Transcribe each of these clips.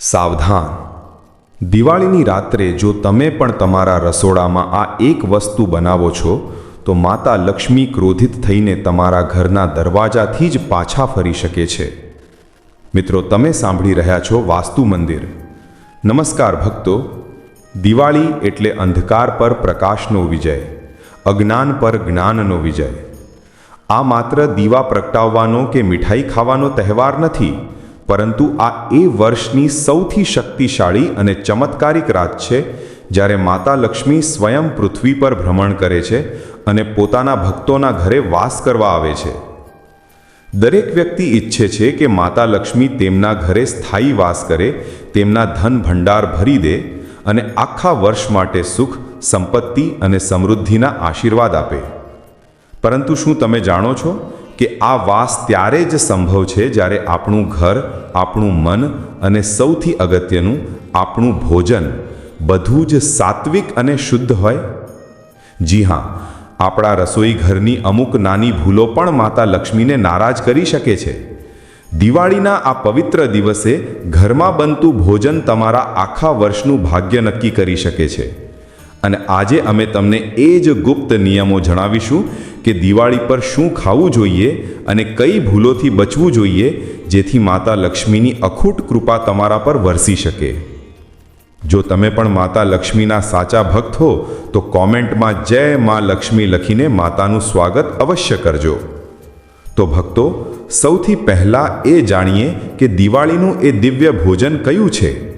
સાવધાન. દિવાળીની રાત્રે જો તમે પણ તમારા રસોડામાં આ એક વસ્તુ બનાવો છો, તો માતા લક્ષ્મી ક્રોધિત થઈને તમારા ઘરના દરવાજાથી જ પાછા ફરી શકે છે. મિત્રો, તમે સાંભળી રહ્યા છો વાસ્તુ મંદિર. નમસ્કાર ભક્તો. દિવાળી એટલે અંધકાર પર પ્રકાશનો વિજય, અજ્ઞાન પર જ્ઞાનનો વિજય. આ માત્ર દીવા પ્રગટાવવાનો કે મીઠાઈ ખાવાનો તહેવાર નથી પરંતુ આ એ વર્ષની સૌથી શક્તિશાળી અને ચમત્કારિક રાત છે, જ્યારે માતા લક્ષ્મી સ્વયં પૃથ્વી પર ભ્રમણ કરે છે અને પોતાના ભક્તોના ઘરે વાસ કરવા આવે છે. દરેક વ્યક્તિ ઈચ્છે છે કે માતા લક્ષ્મી તેમના ઘરે સ્થાયી વાસ કરે, તેમના ધન ભંડાર ભરી દે અને આખા વર્ષ માટે સુખ, સંપત્તિ અને સમૃદ્ધિના આશીર્વાદ આપે. પરંતુ શું તમે જાણો છો કે આ વાસ ત્યારે જ સંભવ છે જ્યારે આપણું ઘર આપણું મન અને સૌથી અગત્યનું આપણું ભોજન. બધું જ સાત્વિક અને શુદ્ધ હોય? જી હા, આપણા રસોઈ ઘરની અમુક નાની ભૂલો પણ માતા લક્ષ્મીને નારાજ કરી શકે છે. દિવાળીના આ પવિત્ર દિવસે ઘરમાં બનતું ભોજન તમારા આખા વર્ષનું ભાગ્ય નક્કી કરી શકે છે. અને આજે અમે તમને એ જ ગુપ્ત નિયમો જણાવીશું કે દિવાળી પર શું ખાવું જોઈએ અને કઈ ભૂલોથી બચવું જોઈએ જેથી માતા લક્ષ્મીની અખૂટ કૃપા તમારા પર વરસી શકે. જો તમે પણ માતા લક્ષ્મીના સાચા ભક્ત હો, તો કોમેન્ટમાં જય મા લક્ષ્મી લખીને માતાનું સ્વાગત અવશ્ય કરજો. તો ભક્તો, સૌથી પહેલાં એ જાણીએ કે દિવાળીનું એ દિવ્ય ભોજન કયું છે?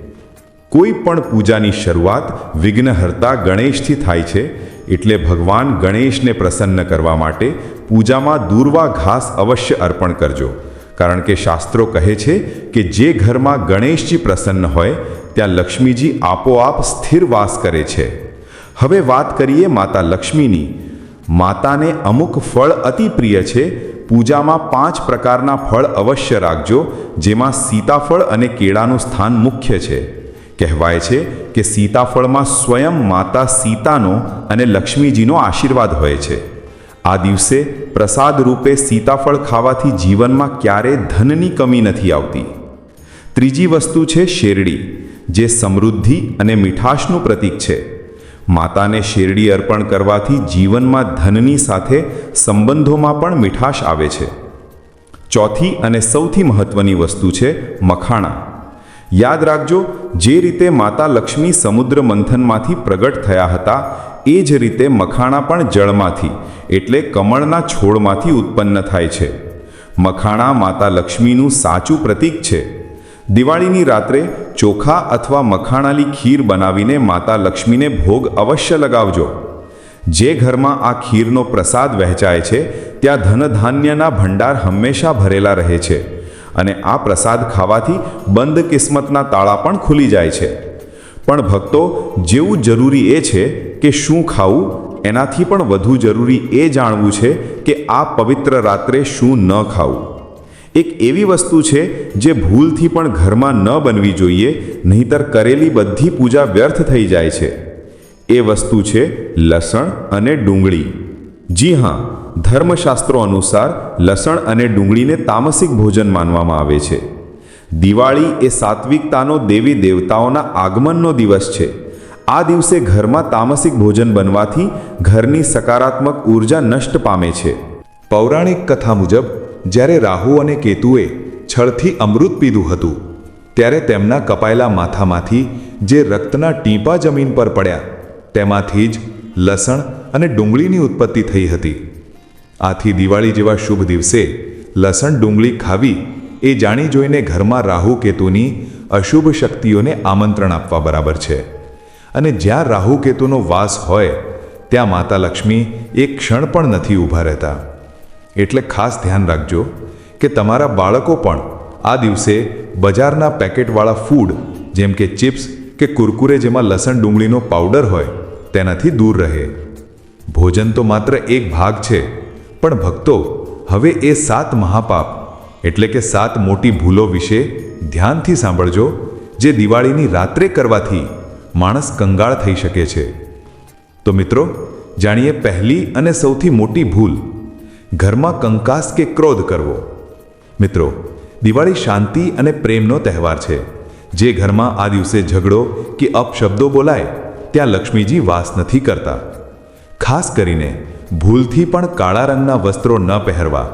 કોઈ પણ પૂજાની શરૂઆત વિઘ્નહર્તા ગણેશથી થાય છે, એટલે ભગવાન ગણેશને પ્રસન્ન કરવા માટે પૂજામાં દૂર્વા ઘાસ અવશ્ય અર્પણ કરજો. કારણ કે શાસ્ત્રો કહે છે કે જે ઘરમાં ગણેશજી પ્રસન્ન હોય, ત્યાં લક્ષ્મીજી આપોઆપ સ્થિર વાસ કરે છે. હવે વાત કરીએ માતા લક્ષ્મીની. માતાને અમુક ફળ અતિ પ્રિય છે, પૂજામાં પાંચ પ્રકારના ફળ અવશ્ય રાખજો, જેમાં સીતાફળ અને કેળાનું સ્થાન મુખ્ય છે. કહેવાય છે કે સીતાફળમાં સ્વયં માતા સીતાનો અને લક્ષ્મીજીનો આશીર્વાદ હોય છે. આ દિવસે પ્રસાદ રૂપે સીતાફળ ખાવાથી જીવનમાં ક્યારેય ધનની કમી નથી આવતી. ત્રીજી વસ્તુ છે શેરડી, જે સમૃદ્ધિ અને મીઠાશનું પ્રતીક છે. માતાને શેરડી અર્પણ કરવાથી જીવનમાં ધનની સાથે સંબંધોમાં પણ મીઠાશ આવે છે. ચોથી અને સૌથી મહત્વની વસ્તુ છે મખાણા. યાદ રાખજો, જે રીતે માતા લક્ષ્મી સમુદ્ર મંથનમાંથી પ્રગટ થયા હતા, એ જ રીતે મખાણા પણ જળમાંથી, એટલે કમળના છોડમાંથી ઉત્પન્ન થાય છે. મખાણા માતા લક્ષ્મીનું સાચું પ્રતીક છે. દિવાળીની રાત્રે ચોખા અથવા મખાણાની ખીર બનાવીને માતા લક્ષ્મીને ભોગ અવશ્ય લગાવજો. જે ઘરમાં આ ખીરનો પ્રસાદ વહેંચાય છે, ત્યાં ધનધાન્યના ભંડાર હંમેશા ભરેલા રહે છે. અને આ પ્રસાદ ખાવાથી બંધ કિસ્મતના તાળા પણ ખુલી જાય છે. પણ ભક્તો, જેવું જરૂરી એ છે કે શું ખાવું, એનાથી પણ વધુ જરૂરી એ જાણવું છે કે આ પવિત્ર રાત્રે શું ન ખાવું. એક એવી વસ્તુ છે જે ભૂલથી પણ ઘરમાં ન બનવી જોઈએ, નહીતર કરેલી બધી પૂજા વ્યર્થ થઈ જાય છે. એ વસ્તુ છે લસણ અને ડુંગળી. જી હા ધર્મશાસ્ત્રો અનુસાર લસણ અને ડુંગળીને તામસિક ભોજન માનવામાં આવે છે. દિવાળી એ સાત્વિકતાનો દેવી દેવતાઓના આગમનનો દિવસ છે. આ દિવસે ઘરમાં તામસિક ભોજન બનવાથી ઘરની સકારાત્મક ઊર્જા નષ્ટ પામે છે. પૌરાણિક કથા મુજબ, જ્યારે રાહુ અને કેતુએ છળથી અમૃત પીધું હતું, ત્યારે તેમના કપાયેલા માથામાંથી જે રક્તના ટીપા જમીન પર પડ્યા, તેમાંથી જ લસણ અને ડુંગળીની ઉત્પત્તિ થઈ હતી. આથી દિવાળી જેવા શુભ દિવસે લસણ ડુંગળી ખાવી એ જાણી જોઈને ઘરમાં રાહુ કેતુની અશુભ શક્તિઓને આમંત્રણ આપવા બરાબર છે. અને જ્યાં રાહુ કેતુનો વાસ હોય, ત્યાં માતા લક્ષ્મી એક ક્ષણ પણ નથી ઊભા રહેતા. એટલે ખાસ ધ્યાન રાખજો કે તમારા બાળકો પણ આ દિવસે બજારના પેકેટવાળા ફૂડ, જેમ કે ચિપ્સ કે કુરકુરે જેમાં લસણ ડુંગળીનો પાવડર હોય, તેનાથી દૂર રહે. ભોજન તો માત્ર એક ભાગ છે પણ ભક્તો, હવે એ સાત મહાપાપ, એટલે કે સાત મોટી ભૂલો વિશે ધ્યાનથી સાંભળજો, જે દિવાળીની રાત્રે કરવાથી માણસ કંગાળ થઈ શકે છે. તો મિત્રો, જાણીએ પહેલી અને સૌથી મોટી ભૂલ, ઘરમાં કંકાસ કે ક્રોધ કરવો. મિત્રો, દિવાળી શાંતિ અને પ્રેમનો તહેવાર છે. જે ઘરમાં આ દિવસે ઝઘડો કે અપશબ્દો બોલાય, ત્યાં લક્ષ્મીજી વાસ નથી કરતા. ખાસ કરીને ભૂલથી પણ કાળા રંગના વસ્ત્રો ન પહેરવા,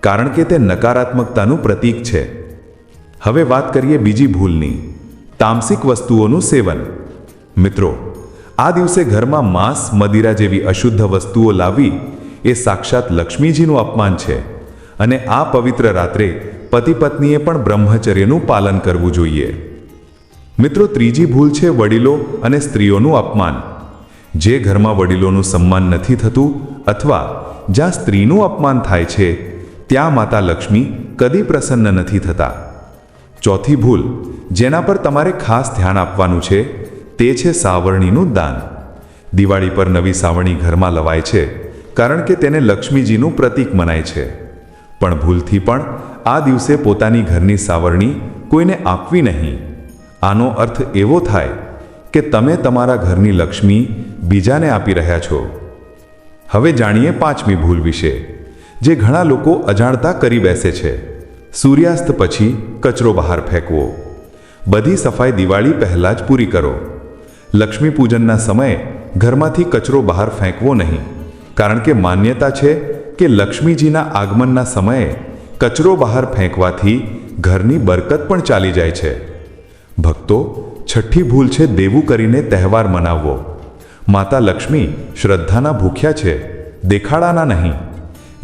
કારણ કે તે નકારાત્મકતાનું પ્રતીક છે. હવે વાત કરીએ બીજી ભૂલની, તામસિક વસ્તુઓનું સેવન. મિત્રો, આ દિવસે ઘરમાં માંસ, મદિરા જેવી અશુદ્ધ વસ્તુઓ લાવવી એ સાક્ષાત લક્ષ્મીજીનું અપમાન છે અને આ પવિત્ર રાત્રે પતિ પત્નીએ પણ બ્રહ્મચર્યનું પાલન કરવું જોઈએ. મિત્રો, ત્રીજી ભૂલ છે વડીલો અને સ્ત્રીઓનું અપમાન. જે ઘરમાં વડીલોનું સન્માન નથી થતું અથવા જ્યાં સ્ત્રીનું અપમાન થાય છે, ત્યાં માતા લક્ષ્મી કદી પ્રસન્ન નથી થતા. ચોથી ભૂલ, જેના પર તમારે ખાસ ધ્યાન આપવાનું છે, તે છે સાવરણીનું દાન. દિવાળી પર નવી સાવરણી ઘરમાં લવાય છે, કારણ કે તેને લક્ષ્મીજીનું પ્રતીક મનાય છે. પણ ભૂલથી પણ આ દિવસે પોતાની ઘરની સાવરણી કોઈને આપવી નહીં. આનો અર્થ એવો થાય કે તમે તમારા ઘરની લક્ષ્મી બીજાને આપી રહ્યા છો. હવે જાણીએ પાંચમી ભૂલ વિશે, જે ઘણા લોકો અજાણતા કરી બેસે છે. સૂર્યાસ્ત પછી કચરો બહાર ફેંકવો. બધી સફાઈ દિવાળી પહેલાં જ પૂરી કરો. લક્ષ્મી પૂજનના સમયે ઘરમાંથી કચરો બહાર ફેંકવો નહીં, કારણ કે માન્યતા છે કે લક્ષ્મીજીના આગમનના સમયે કચરો બહાર ફેંકવાથી ઘરની બરકત પણ ચાલી જાય છે. ભક્તો, છઠ્ઠી ભૂલ છે દેવું કરીને તહેવાર મનાવવો. માતા લક્ષ્મી શ્રદ્ધાના ભૂખ્યા છે, દેખાડાના નહીં.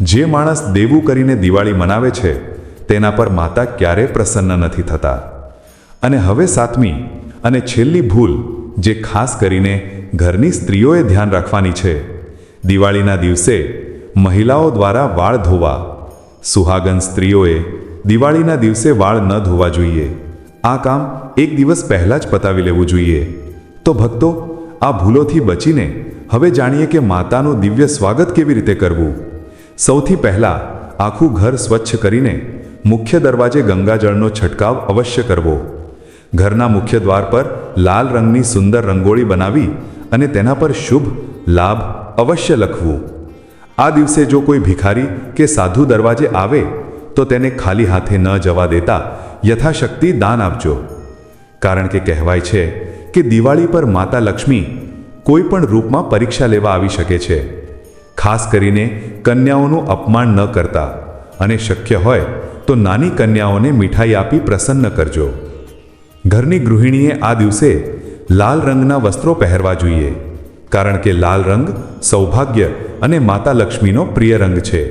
જે માણસ દેવું કરીને દિવાળી મનાવે છે, તેના પર માતા ક્યારે પ્રસન્ન નથી થતા. અને હવે સાતમી અને છેલ્લી ભૂલ જે ખાસ કરીને ઘરની સ્ત્રીઓએ ધ્યાન રાખવાની છે, દિવાળીના દિવસે મહિલાઓ દ્વારા વાળ ધોવા. સુહાગન સ્ત્રીઓએ દિવાળીના દિવસે વાળ ન ધોવા જોઈએ. આ કામ એક દિવસ પહેલાં જ પતાવી લેવું જોઈએ. તો ભક્તો આ ભૂલોથી બચીને હવે જાણીએ કે માતાનું દિવ્ય સ્વાગત કેવી રીતે કરવું. સૌથી પહેલાં આખું ઘર સ્વચ્છ કરીને મુખ્ય દરવાજે ગંગાજળનો છંટકાવ અવશ્ય કરવો. ઘરના મુખ્ય દ્વાર પર લાલ રંગની સુંદર રંગોળી બનાવી અને તેના પર શુભ, લાભ અવશ્ય લખવું. આ દિવસે જો કોઈ ભિખારી કે સાધુ દરવાજે આવે, તો તેને ખાલી હાથે ન જવા દેતા યથાશક્તિ દાન આપજો. કારણ કે કહેવાય છે કે દિવાળી પર માતા લક્ષ્મી કોઈ પણ રૂપમાં પરીક્ષા લેવા આવી શકે છે. ખાસ કરીને કન્યાઓનું અપમાન ન કરતા અને શક્ય હોય તો નાની કન્યાઓને મીઠાઈ આપી પ્રસન્ન કરજો. ઘરની ગૃહિણીએ આ દિવસે લાલ રંગના વસ્ત્રો પહેરવા જોઈએ, કારણ કે લાલ રંગ સૌભાગ્ય અને માતા લક્ષ્મીનો પ્રિય રંગ છે.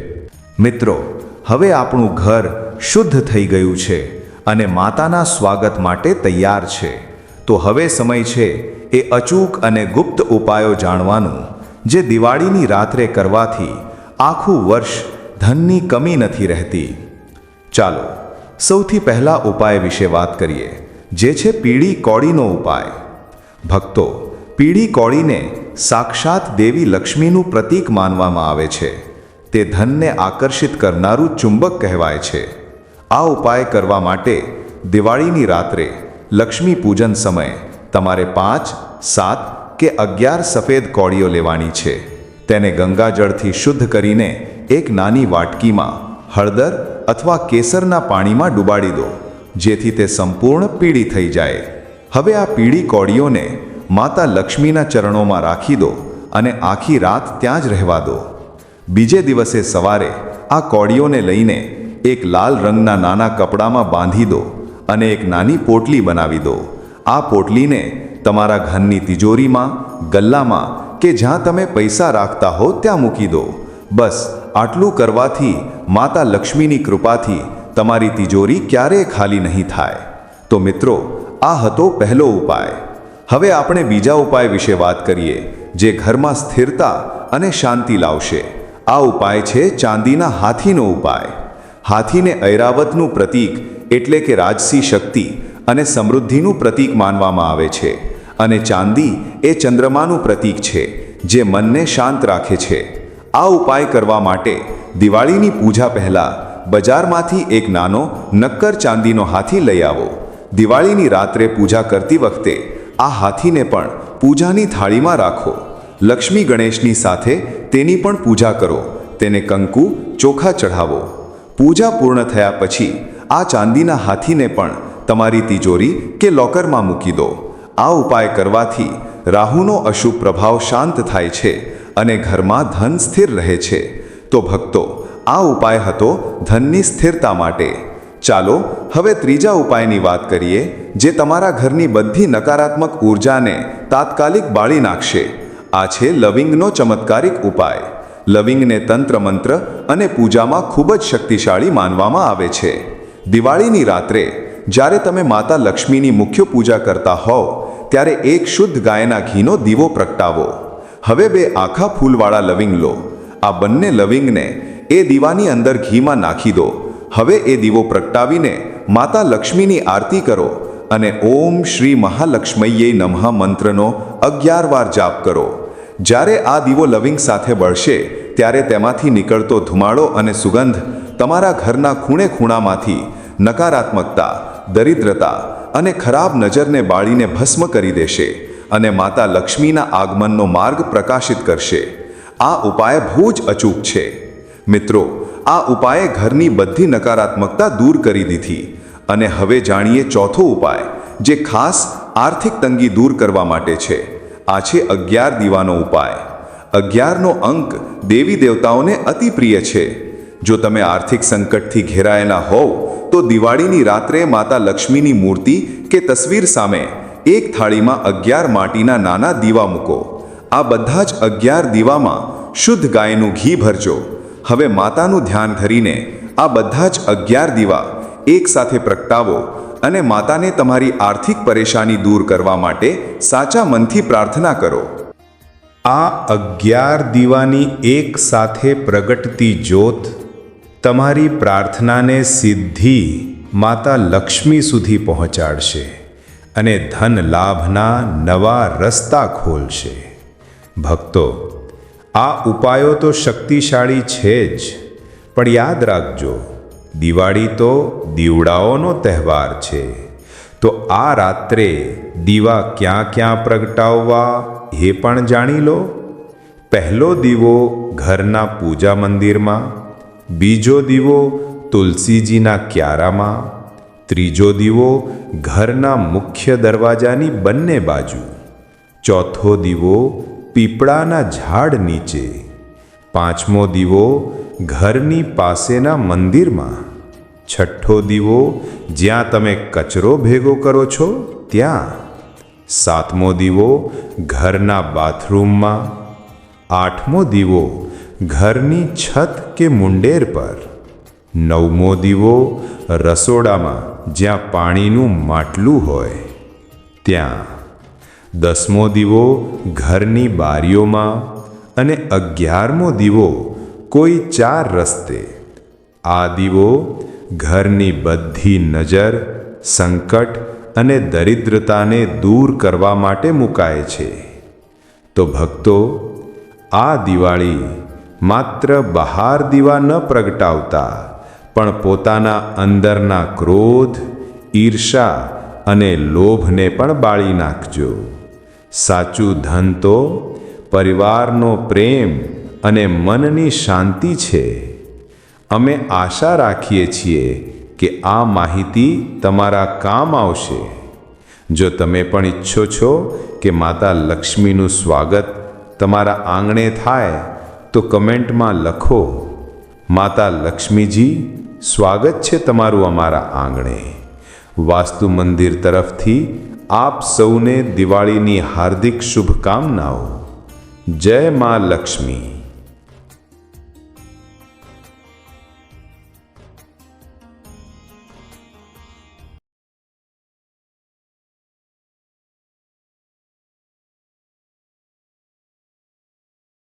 મિત્રો, હવે આપણું ઘર શુદ્ધ થઈ ગયું છે અને માતાના સ્વાગત માટે તૈયાર છે. તો હવે સમય છે એ અચૂક અને ગુપ્ત ઉપાયો જાણવાનું, જે દિવાળીની રાત્રે કરવાથી આખું વર્ષ ધનની કમી નથી રહેતી. ચાલો, સૌથી પહેલા ઉપાય વિશે વાત કરીએ, જે છે પીળી કોળીનો ઉપાય. ભક્તો, પીળી કોળીને સાક્ષાત દેવી લક્ષ્મીનું પ્રતીક માનવામાં આવે છે. તે ધનને આકર્ષિત કરનારું ચુંબક કહેવાય છે. આ ઉપાય કરવા માટે દિવાળીની રાત્રે લક્ષ્મી પૂજન સમયે તમારે પાંચ, સાત કે અગિયાર સફેદ કોળીઓ લેવાની છે. તેને ગંગાજળથી શુદ્ધ કરીને એક નાની વાટકીમાં હળદર અથવા કેસરના પાણીમાં ડુબાડી દો, જેથી તે સંપૂર્ણ પીળી થઈ જાય. હવે આ પીળી કોળીઓને માતા લક્ષ્મીના ચરણોમાં રાખી દો અને આખી રાત ત્યાં જ રહેવા દો. બીજે દિવસે સવારે આ કોળીઓને લઈને એક લાલ રંગના નાના કપડામાં બાંધી દો અને એક નાની પોટલી બનાવી દો. આ પોટલીને તમારા ઘરની તિજોરીમાં, ગલ્લામાં કે જ્યાં તમે પૈસા રાખતા હો ત્યાં મૂકી દો. બસ, આટલું કરવાથી માતા લક્ષ્મીની કૃપાથી તમારી તિજોરી ક્યારેય ખાલી નહીં થાય. તો મિત્રો, આ હતો પહેલો ઉપાય. હવે આપણે બીજા ઉપાય વિશે વાત કરીએ, જે ઘરમાં સ્થિરતા અને શાંતિ લાવશે. આ ઉપાય છે ચાંદીના હાથીનો ઉપાય. હાથીને ઐરાવતનું પ્રતીક એટલે કે રાજસી શક્તિ અને સમૃદ્ધિનું પ્રતીક માનવામાં આવે છે. અને ચાંદી એ ચંદ્રમાનું પ્રતીક છે, જે મનને શાંત રાખે છે. આ ઉપાય કરવા માટે દિવાળીની પૂજા પહેલાં બજારમાંથી એક નાનો, નક્કર ચાંદીનો હાથી લઈ આવો. દિવાળીની રાત્રે પૂજા કરતી વખતે આ હાથીને પણ પૂજાની થાળીમાં રાખો. લક્ષ્મી ગણેશની સાથે તેની પણ પૂજા કરો. તેને કંકુ, ચોખા ચઢાવો. પૂજા પૂર્ણ થયા પછી આ ચાંદીના હાથીને પણ તમારી તિજોરી કે લોકરમાં મૂકી દો. આ ઉપાય કરવાથી રાહુનો અશુભ પ્રભાવ શાંત થાય છે અને ઘરમાં ધન સ્થિર રહે છે. તો ભક્તો, આ ઉપાય હતો ધનની સ્થિરતા માટે. ચાલો, હવે ત્રીજા ઉપાયની વાત કરીએ, જે તમારા ઘરની બધી નકારાત્મક ઉર્જાને તાત્કાલિક બાળી નાખશે. આ છે લવિંગનો ચમત્કારિક ઉપાય. લવિંગને તંત્ર મંત્ર અને પૂજામાં ખૂબ જ શક્તિશાળી માનવામાં આવે છે. દિવાળીની રાત્રે, જ્યારે તમે માતા લક્ષ્મીની મુખ્ય પૂજા કરતા હોવ, ત્યારે એક શુદ્ધ ગાયના ઘીનો દીવો પ્રગટાવો. હવે બે આખા ફૂલવાળા લવિંગ લો. આ બંને લવિંગને એ દીવાની અંદર ઘીમાં નાખી દો. હવે એ દીવો પ્રગટાવીને માતા લક્ષ્મીની આરતી કરો અને ઓમ શ્રી મહાલક્ષ્મયે નમઃ મંત્રનો અગિયાર વાર જાપ કરો. જ્યારે આ દીવો લવિંગ સાથે બળશે ત્યારે તેમાંથી નીકળતો ધુમાડો અને સુગંધ તમારા ઘરના ખૂણે ખૂણામાંથી નકારાત્મકતા, દરિદ્રતા અને ખરાબ નજરને બાળીને ભસ્મ કરી દેશે અને માતા લક્ષ્મીના આગમનનો માર્ગ પ્રકાશિત કરશે. આ ઉપાય બહુ જ અચૂક છે. મિત્રો, આ ઉપાયે ઘરની બધી નકારાત્મકતા દૂર કરી દીધી અને હવે જાણીએ ચોથો ઉપાય, જે ખાસ આર્થિક તંગી દૂર કરવા માટે છે. આ છે અગિયાર દીવાનો ઉપાય. અગિયારનો અંક દેવી દેવતાઓને અતિ પ્રિય છે. જો તમે આર્થિક સંકટથી ઘેરાયેલા હોવ, તો દિવાળીની રાત્રે માતા લક્ષ્મીની મૂર્તિ કે તસવીર સામે એક થાળીમાં અગિયાર માટીના નાના દીવા મૂકો. આ બધા જ અગિયાર દીવામાં શુદ્ધ ગાયનું ઘી ભરજો. હવે માતાનું ધ્યાન ધરીને આ બધા જ અગિયાર દીવા એકસાથે પ્રગટાવો અને માતાને તમારી આર્થિક પરેશાની દૂર કરવા માટે સાચા મનથી પ્રાર્થના કરો. આ અગિયાર દીવાની એક સાથે પ્રગટતી જ્યોત તમારી પ્રાર્થનાને સિદ્ધિ માતા લક્ષ્મી સુધી પહોંચાડશે અને ધન લાભના નવા રસ્તા ખોલશે. ભક્તો, આ ઉપાયો તો શક્તિશાળી છે જ, પણ યાદ રાખજો દિવાળી તો દીવડાઓનો તહેવાર છે. તો આ રાત્રે દીવા ક્યાં ક્યાં પ્રગટાવવા એ પણ જાણી લો. પહેલો દીવો ઘરના પૂજા મંદિરમાં, બીજો દીવો તુલસીજીના ક્યારામાં, ત્રીજો દીવો ઘરના મુખ્ય દરવાજાની બંને બાજુ, ચોથો દીવો પીપળાના ઝાડ નીચે, પાંચમો દીવો ઘરની પાસેના મંદિરમાં છઠ્ઠો દીવો જ્યાં તમે કચરો ભેગો કરો છો, ત્યાં સાતમો દીવો ઘરના બાથરૂમમાં, આઠમો દીવો ઘરની છત કે મુંડેર પર, નવમો દીવો રસોડામાં જ્યાં પાણીનું માટલું હોય, ત્યાં દસમો દીવો ઘરની બારીઓમાં અને અગિયારમો દીવો કોઈ ચાર રસ્તે. આ દીવો ઘરની બધી નજર, સંકટ અને દરિદ્રતાને દૂર કરવા માટે મુકાય છે. તો ભક્તો, આ દિવાળી માત્ર બહાર દીવા ન પ્રગટાવતા, પણ પોતાના અંદરના ક્રોધ, ઈર્ષા અને લોભને પણ બાળી નાખજો. સાચું ધન તો પરિવારનો પ્રેમ અને મનની શાંતિ છે. અમે આશા રાખીએ છીએ કે આ માહિતી તમારા કામ આવશે. જો તમે પણ ઈચ્છો છો કે માતા લક્ષ્મીનું સ્વાગત તમારા આંગણે થાય, તો કમેન્ટમાં લખો, માતા લક્ષ્મીજી, સ્વાગત છે તમારું અમારા આંગણે. વાસ્તુ મંદિર તરફથી આપ સૌને દિવાળીની હાર્દિક શુભકામનાઓ. જય મા લક્ષ્મી.